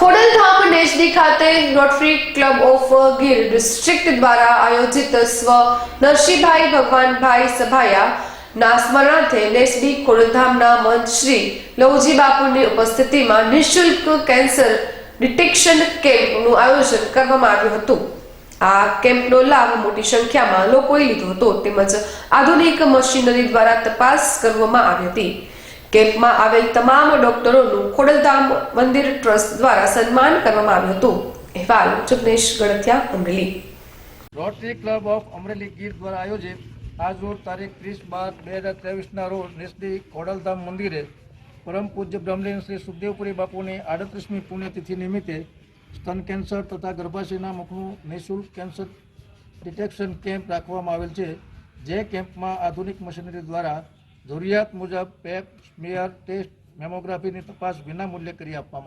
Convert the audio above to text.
ખોડલધામ નેજદી ખાતે rotary club of Gir district દ્વારા આયોજિત સ્વ નરસિંહભાઈ ભગવાનભાઈ સભાયા ના સ્મરણાર્થે નેસડી ખોડલધામના મંચ શ્રી લવજી બાપુની ઉપસ્થિતિમાં નિઃશુલ્ક કેન્સર ડિટેક્શન કેમ્પનું આયોજન કરવામાં આવ્યું હતું. આ કેમ્પનો લાભ મોટી સંખ્યામાં લોકોએ લીધો હતો. તેમજ આધુનિક મશીનરી દ્વારા તપાસ કરવામાં આવી હતી. કેમ્પમાં આવેલ તમામ ડોક્ટરોનું ખોડલધામ મંદિર ટ્રસ્ટ દ્વારા સન્માન કરવામાં આવ્યું હતું. અહેવાલ Jagnesh Galathiya Amreli. Rotary club of Amreli Gir દ્વારા આયોજિત આજ રોજ તારીખ ત્રીસ બાર બે હજાર ત્રેવીસના રોજ નેસડી ખોડલધામ મંદિરે પરમ પૂજ્ય બ્રહ્મલીન શ્રી સુખદેવપુરી બાપુની આડત્રીસમી પુણ્યતિથિ નિમિત્તે સ્તન કેન્સર તથા ગર્ભાશયના મુખનું નિઃશુલ્ક કેન્સર ડિટેક્શન કેમ્પ રાખવામાં આવેલ છે, જે કેમ્પમાં આધુનિક મશીનરી દ્વારા જરૂરિયાત મુજબ પેપ સ્મિયર ટેસ્ટ મેમોગ્રાફીની તપાસ વિના મૂલ્યે કરી આપવામાં